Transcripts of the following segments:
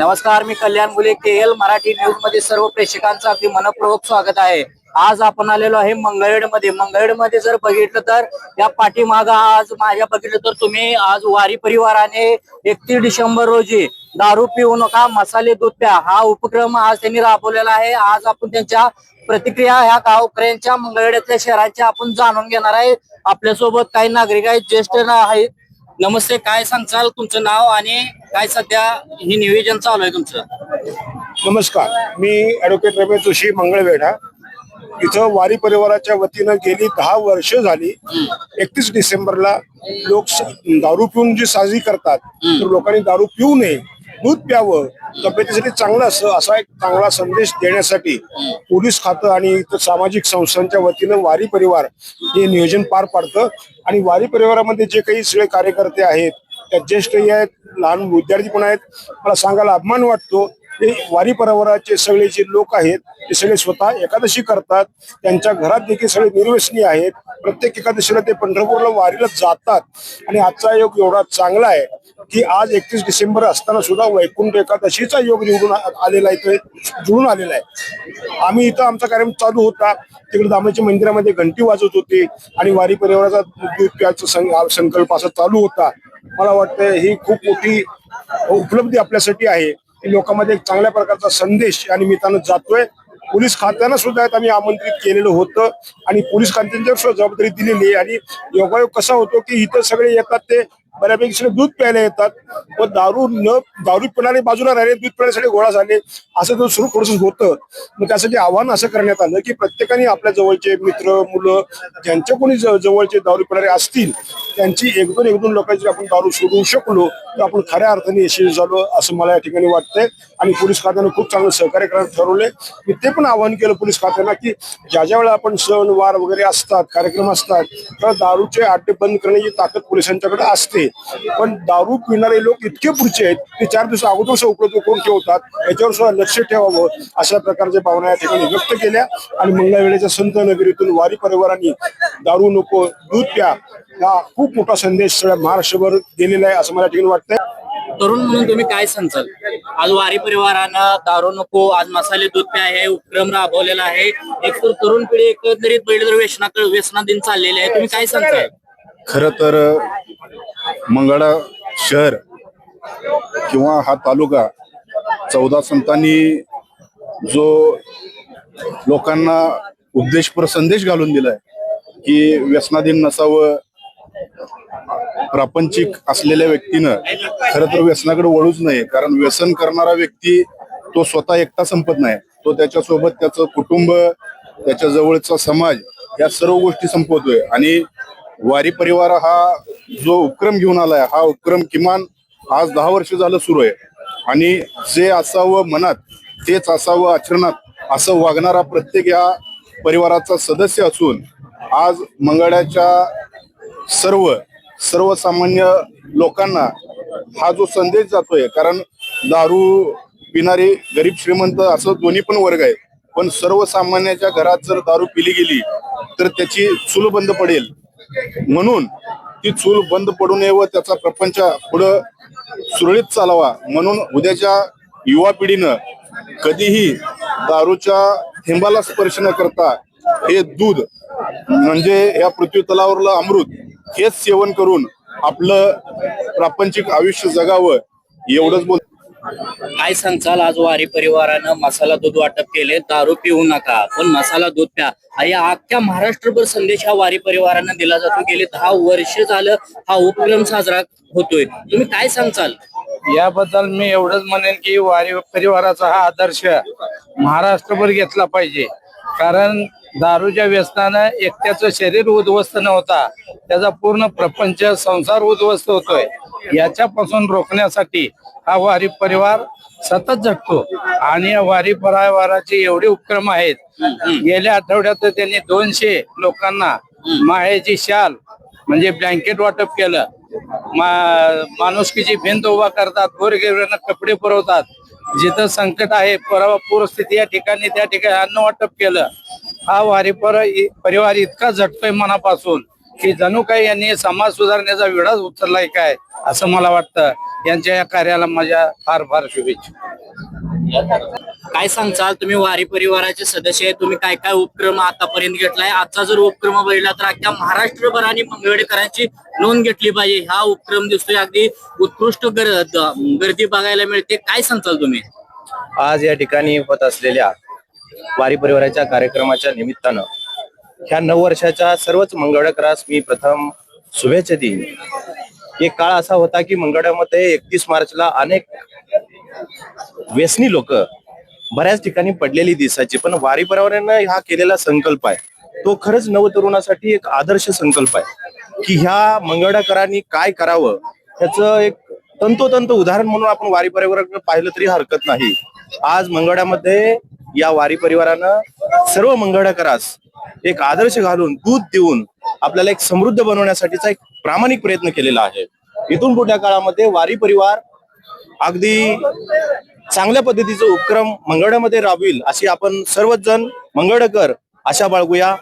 नमस्कार मी कल्याण मुले के एल मराठी न्यूजमध्ये सर्व प्रेक्षकांचं अगदी मनपूर्वक स्वागत आहे. आज आपण आलेलो आहे मंगळवेडमध्ये मंगळवेडमध्ये जर बघितलं तर या पाठीमाग आज माझ्या बघितलं तर तुम्ही आज वारी परिवाराने एकतीस डिसेंबर रोजी दारू पिऊ नका मसाले दूध प्या. हा उपक्रम आज त्यांनी राबवलेला आहे. आज आपण त्यांच्या प्रतिक्रिया ह्या गावकऱ्यांच्या मंगळवेड्यातल्या शहरांच्या आपण जाणून घेणार आहे. आपल्यासोबत काही नागरिक आहेत ज्येष्ठ ना- आहेत. नमस्ते काय सांगचाल तुमचं नाव आणि काय सध्या हे नियोजन चालू आहे तुमचं? नमस्कार मी ऍडव्होकेट रमेश जोशी मंगळवेढा. इथं वारी परिवाराच्या वतीनं गेली दहा वर्ष झाली. एकतीस डिसेंबरला लोक दारू पिऊन जी साजरी करतात तर लोकांनी दारू पिऊ नये. दूध प्यावं तब्येतीसाठी चांगलं असं असा एक चांगला संदेश देण्यासाठी पोलीस खातं आणि इतर सामाजिक संस्थांच्या वतीनं वारी परिवार हे नियोजन पार पाडतं. आणि वारी परिवारामध्ये जे काही सगळे कार्यकर्ते आहेत त्या ज्येष्ठही आहेत लहान विद्यार्थी पण आहेत. मला सांगायला अभिमान वाटतो ते वारी परिवाराचे सगळे जे लोक आहेत ते सगळे स्वतः एकादशी करतात. त्यांच्या घरात देखील सगळे निर्व्यसनी आहेत. प्रत्येक एकादशीला ते पंढरपूरला वारीला जातात. आणि आजचा योग एवढा चांगला आहे. की आज एकतीस डिसेंबर असताना सुद्धा वैकुंठ एकादशीचा योग निवडून आलेला आहे तो जुळून आलेला आहे. आम्ही इथं आमचा कार्यक्रम चालू होता. तिकडे दामाच्या मंदिरामध्ये घंटी वाजवत होती आणि वारी परिवाराचा संकल्प असा चालू होता. मला वाटतं ही खूप मोठी उपलब्धी आपल्यासाठी आहे. लोकांमध्ये एक चांगल्या प्रकारचा संदेश या निमित्तानं जातोय. पोलीस खात्यानं सुद्धा आम्ही आमंत्रित केलेलं होतं आणि पोलीस खात्यांच्या सुद्धा जबाबदारी दिलेली आहे. आणि योगायोग कसा होतो की इथं सगळे येतात ते बऱ्यापैकी सगळे दूध प्यायला येतात. व दारू न दारू पिणारे बाजूला राहिले दूध पिण्यासाठी गोळा झाले. असं तो सुरू प्रोसेस होतं. मग त्यासाठी आव्हान असं करण्यात आलं की प्रत्येकाने आपल्या जवळचे मित्र मुलं ज्यांच्या कोणी जवळचे दारू पिणारे असतील त्यांची एक दोन एक दोन लोकांची आपण दारू सोडवू शकलो तर आपण खऱ्या अर्थाने यशस्वी झालो असं मला या ठिकाणी वाटतंय. आणि पोलीस खात्यानं खूप चांगलं सहकार्य करायला ठरवलंय. मी ते पण आवाहन केलं पोलीस खात्यांना की ज्या ज्या वेळेला आपण सण वार वगैरे असतात कार्यक्रम असतात तर दारूचे अड्डे बंद करण्याची ताकद पोलिसांच्याकडे असते. पण दारू पिणारे लोक इतके पुढचे आहेत ते चार दिवस अगोदर सुद्धा उपलब्ध करून ठेवतात. याच्यावर सुद्धा लक्ष ठेवावं अशा प्रकारच्या भावना या ठिकाणी व्यक्त केल्या. आणि मंगळवेळेच्या संत नगरीतून वारी परिवारांनी दारू नको दूध प्या हा खूप मोठा संदेश सगळ्या महाराष्ट्रभर दिलेला आहे असं मला या ठिकाणी वाटतंय. तरुण म्हणून तुम्ही काय सांगचाल आज वारी परिवारानं दारू नको आज मसाले दूध प्या हे उपक्रम राबवलेला आहे. एक तर तरुण पिढी एकंदरीत पहिले तर व्यसनाकडे व्यसनाधीन चाललेले आहे. तुम्ही काय सांगताल? खर तर मंगळा शहर किंवा हा तालुका चौदा संतांनी जो लोकांना उपदेशपर संदेश घालून दिलाय की व्यसनाधीन नसावं प्रापंचिक असलेल्या व्यक्तीनं खर तर व्यसनाकडे वळूच नये. कारण व्यसन करणारा व्यक्ती तो स्वतः एकटा संपत नाही. तो त्याच्यासोबत त्याचं कुटुंब त्याच्या जवळचा समाज या सर्व गोष्टी संपवतोय. आणि वारी परिवार हा जो उपक्रम घेऊन आलाय हा उपक्रम किमान आज दहा वर्ष झालं सुरू आहे. आणि जे असावं मनात तेच असावं आचरणात असं वागणारा प्रत्येक या परिवाराचा सदस्य असून आज मंगळ्याच्या सर्व सर्वसामान्य लोकांना हा जो संदेश जातोय कारण दारू पिणारे गरीब श्रीमंत असं दोन्ही पण वर्ग आहेत. पण सर्वसामान्याच्या घरात जर दारू पिली गेली तर त्याची चूल बंद पडेल. म्हणून ती चूल बंद पडू नये व त्याचा प्रपंच पुढं सुरळीत चालावा. म्हणून उद्याच्या युवा पिढीनं कधीही दारूच्या थेंबाला स्पर्श न करता हे दूध म्हणजे या पृथ्वी तलावरलं अमृत हेच सेवन करून आपलं प्रापंचिक आयुष्य जगावं एवढंच बोल काय सांगचाल आज वारी परिवारानं मसाला दूध वाटप केले. दारू पिऊ नका. पण मसाला दूध प्या. या अख्ख्या महाराष्ट्रभर संदेश हा वारी परिवारानं दिला जातो. गेले दहा वर्ष झालं हा उपक्रम साजरा होतोय. तुम्ही काय सांगचाल याबद्दल मी एवढंच म्हणेन की वारी परिवाराचा हा आदर्श महाराष्ट्रभर घेतला पाहिजे. कारण दारूच्या व्यसनानं एकट्याचं शरीर उद्ध्वस्त न होता त्याचा पूर्ण प्रपंच संसार उद्ध्वस्त होतोय. याच्यापासून रोखण्यासाठी हा वारी परिवार सतत झटतो आणि या वारी परिवाराचे एवढे उपक्रम आहेत. गेल्या आठवड्यात त्यांनी दोनशे लोकांना माळ्याची शाल म्हणजे ब्लँकेट वाटप केलं. मा- माणुसकीची भिंत उभा करतात गोरगरिबांना कपडे पुरवतात. जिथं संकट आहे पूरस्थिती या ठिकाणी त्या ठिकाणी अन्न वाटप केलं. हा वारी पर परिवार इतका झटतोय मनापासून. की जणू काही यांनी समाज सुधारण्याचा विडाच उचललाय काय असं मला वाटतं. यांच्या या कार्याला माझ्या फार फार शुभेच्छा. काय सांगचाल तुम्ही? वारी परिवाराचे सदस्य आहे तुम्ही काय काय उपक्रम आतापर्यंत घेतलाय? आजचा जर उपक्रम बघितला तर अख्ख्या महाराष्ट्रभर आणि मंगळवेडेकरांची नोंद घेतली पाहिजे. हा उपक्रम दिसतोय अगदी उत्कृष्ट गर- गर्दी बघायला मिळते. काय सांगचाल तुम्ही? आज या ठिकाणी होत असलेल्या वारी परिवाराच्या कार्यक्रमाच्या निमित्तानं ह्या नऊ वर्षाच्या सर्वच मंगळकरास मी प्रथम शुभेच्छा देईन. एक काळ असा होता की मंगळामध्ये एकतीस मार्चला अनेक व्यसनी लोक बऱ्याच ठिकाणी पडलेली दिसायची पण वारी परिवारानं हा केलेला संकल्प आहे. तो खरंच नवतरुणासाठी एक आदर्श संकल्प आहे. की ह्या मंगळकरांनी काय करावं त्याचं एक तंतोतंत उदाहरण म्हणून आपण वारी परिवाराकडे पाहिलं तरी हरकत नाही. आज मंगळामध्ये या वारी परिवारानं सर्व मंगळकरास एक आदर्श घालून दूध देऊन आपल्याला एक समृद्ध बनवण्यासाठीचा एक प्रामाणिक प्रयत्न केलेला आहे. इथून पुढच्या काळामध्ये वारी परिवार अगदी चांगल्या पद्धतीचे उपक्रम मंगळमध्ये राबविल अशी आपण सर्वच जण मंगळकर आशा बाळगूया.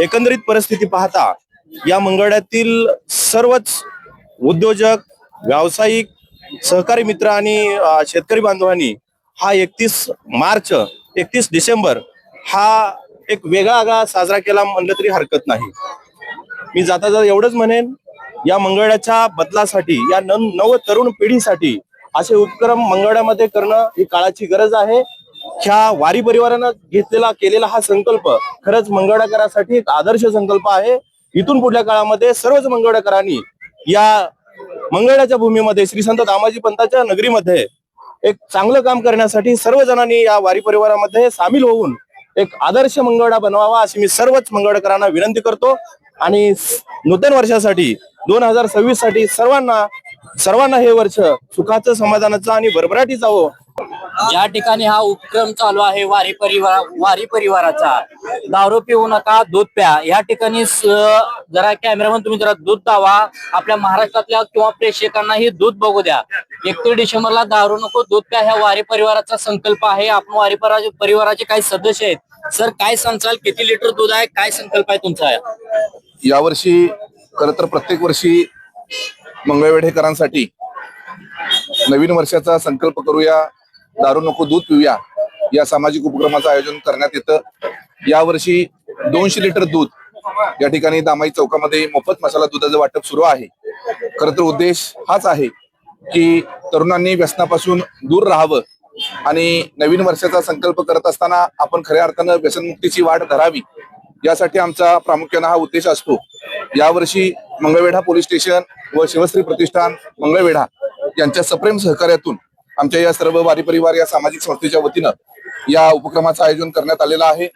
एकंदरीत परिस्थिती पाहता या मंगळ्यातील सर्वच उद्योजक व्यावसायिक सहकारी मित्र आणि शेतकरी बांधवांनी हा एकतीस मार्च एकतीस डिसेंबर हा एक वेगळा आगळा साजरा केला म्हणलं तरी हरकत नाही. मी जाता जाता एवढंच म्हणेन या मंगळाच्या बदलासाठी या नव नव तरुण पिढीसाठी असे उपक्रम मंगळामध्ये करणं ही काळाची गरज आहे. ह्या वारी परिवारानं घेतलेला केलेला हा संकल्प खरंच मंगळाकरासाठी एक आदर्श संकल्प आहे. इथून पुढल्या काळामध्ये सर्वच मंगळकरांनी या मंगळाच्या भूमीमध्ये श्री संत दामाजी पंताच्या नगरीमध्ये एक चांगलं काम करण्यासाठी सर्व जणांनी या वारी परिवारामध्ये सामील होऊन एक आदर्श मंगळा बनवावा अशी मी सर्वच मंगळकरांना विनंती करतो. आणि नूतन वर्षासाठी दोन हजार सव्वीससाठी सर्वांना सर्वांना हे वर्ष सुखाचं समाधानाचं आणि भरभराटी हो. ज्या ठिकाणी हा उपक्रम चालू आहे वारी परिवार वारी परिवाराचा दारू पिऊ नका दूध प्या या ठिकाणी जरा कॅमेरामन तुम्ही जरा दूध दावा. आपल्या महाराष्ट्रातल्या किंवा प्रेक्षकांना हे दूध बघू द्या. एकतीस डिसेंबरला दारू नको दूध प्या ह्या वारी परिवाराचा संकल्प आहे. आपण वारी परिवाराचे काही सदस्य आहेत. सर काय सांगचाल किती लिटर दूध आहे? काय संकल्प आहे तुमचा? यावर्षी खर तर प्रत्येक वर्षी मंगळवेढेकरांसाठी नवीन वर्षाचा संकल्प करूया दारू नको दूध पिऊया या सामाजिक उपक्रमाचं आयोजन करण्यात येतं. यावर्षी दोनशे लिटर दूध या ठिकाणी दामाई चौकामध्ये मोफत मसाला दुधाचं वाटप सुरू आहे. खर तर उद्देश हाच आहे की तरुणांनी व्यसनापासून दूर राहावं. आणि नवीन वर्षाचा संकल्प करत असताना आपण खऱ्या अर्थानं व्यसनमुक्तीची वाट धरावी. यासाठी आमचा प्रामुख्यानं हा उद्देश असतो. यावर्षी मंगळवेढा पोलीस स्टेशन व शिवश्री प्रतिष्ठान मंगळवेढा यांच्या सप्रेम सहकार्यातून आमच्या या सर्व वारी परिवार या सामाजिक संस्थेच्या वतीनं या उपक्रमाचं आयोजन करण्यात आलेलं आहे.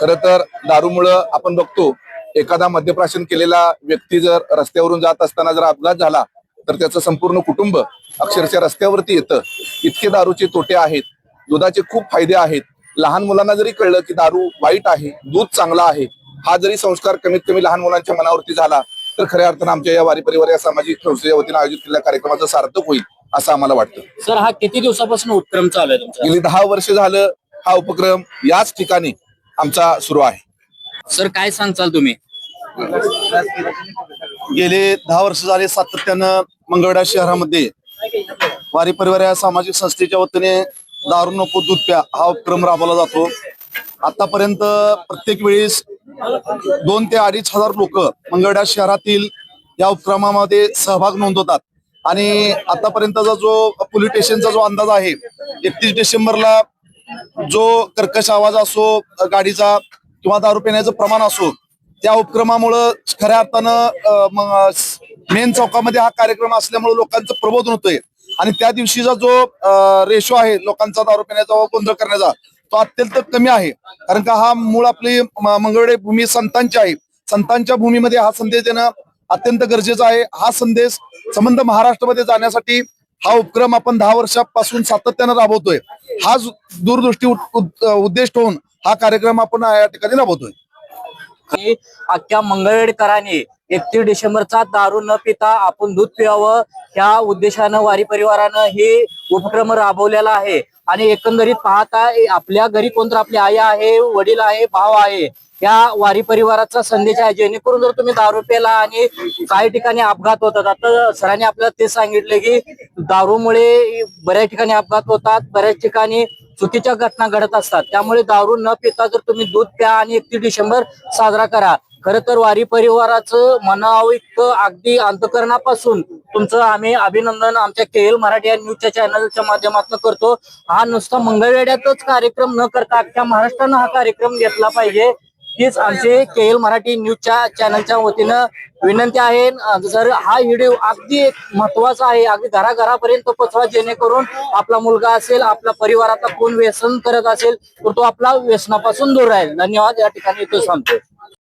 खर तर दारूमुळं आपण बघतो एखादा मद्यप्राशन केलेला व्यक्ती जर रस्त्यावरून जात असताना जर अपघात झाला तर त्याचं संपूर्ण कुटुंब अक्षरशः रस्त्यावरती येतं. इतके दारूचे तोटे आहेत. दुधाचे खूप फायदे आहेत. लहान मुलांना जरी कळलं की दारू वाईट आहे दूध चांगला आहे हा जरी संस्कार कमीत कमी लहान मुलांच्या मनावरती झाला तर खऱ्या अर्थानं आमच्या या वारी परिवार या सामाजिक संस्थेच्या वतीनं आयोजित केलेल्या कार्यक्रमाचं सार्थक होईल असं आम्हाला वाटतं. सर हा किती दिवसापासून उपक्रम चालू आहे तुमचा? गेली दहा वर्ष झालं हा उपक्रम याच ठिकाणी आमचा सुरू आहे. सर काय सांगचाल तुम्ही? गेले दहा वर्ष झाले सातत्यानं मंगळवेढा शहरामध्ये वारी परिवार या सामाजिक संस्थेच्या वतीने दारू नको दूध प्या हा उपक्रम राबवला जातो. आतापर्यंत प्रत्येक वेळेस दोन ते अडीच हजार लोक मंगळवेढा शहरातील या उपक्रमामध्ये सहभाग नोंदवतात. आणि आतापर्यंतचा जो पोलीस स्टेशनचा जो अंदाज आहे एकतीस डिसेंबरला जो कर्कश आवाज असो गाडीचा किंवा दारू पिण्याचं प्रमाण असो त्या उपक्रमामुळं खऱ्या अर्थानं मेन चौकामध्ये हा कार्यक्रम असल्यामुळे लोकांचं प्रबोधन होतंय. आणि त्या दिवशीचा जो रेशो आहे लोकांचा दारू पिण्याचा व गोंधळ करण्याचा तो अत्यंत कमी आहे. कारण का हा मूळ आपली म- मंगळवेढे भूमी संतांची आहे. संतांच्या भूमीमध्ये हा संदेश देणं अत्यंत गरजेचा आहे. हा संदेश संबंध महाराष्ट्रामध्ये जाण्यासाठी हा उपक्रम आपण दहा वर्षापासून सातत्यानं राबवतोय. हा दूरदृष्टी उद्देश ठेवून हा कार्यक्रम आपण या ठिकाणी राबवतोय. की अख्ख्या मंगळवेडकरांनी एकतीस डिसेंबरचा दारू न पिता आपण दूध पिवावं त्या उद्देशानं वारी परिवारानं हे उपक्रम राबवलेला आहे. आणि एकंदरीत पाहता आपल्या घरी कोणतर आपली आई आहे वडील आहे भाव आहे या वारी परिवाराचा संदेश आहे. जेणेकरून जर तुम्ही दारू पेला आणि काही ठिकाणी अपघात होतात. आता सरांनी आपल्याला ते सांगितले की दारूमुळे बऱ्याच ठिकाणी अपघात होतात बऱ्याच ठिकाणी चुकीच्या घटना घडत असतात. त्यामुळे दारू न पिता जर तुम्ही दूध प्या आणि एकतीस डिसेंबर साजरा करा. खर तर वारी परिवाराचं मनाविक अगदी अंतकरणापासून तुमचं आम्ही अभिनंदन आमच्या के एल मराठी या न्यूजच्या चॅनलच्या माध्यमातून करतो. हा नुसता मंगळवेड्यातच कार्यक्रम न करता अख्ख्या महाराष्ट्रानं हा कार्यक्रम घेतला पाहिजे. हीच आमची के एल मराठी न्यूजच्या चॅनलच्या वतीनं विनंती आहे. जर हा व्हिडिओ अगदी एक महत्त्वाचा आहे अगदी घराघरापर्यंत पोचवा जेणेकरून आपला मुलगा असेल आपला परिवारातला कोण व्यसन करत असेल तर तो आपला व्यसनापासून दूर राहील. धन्यवाद. या ठिकाणी तो सांगतो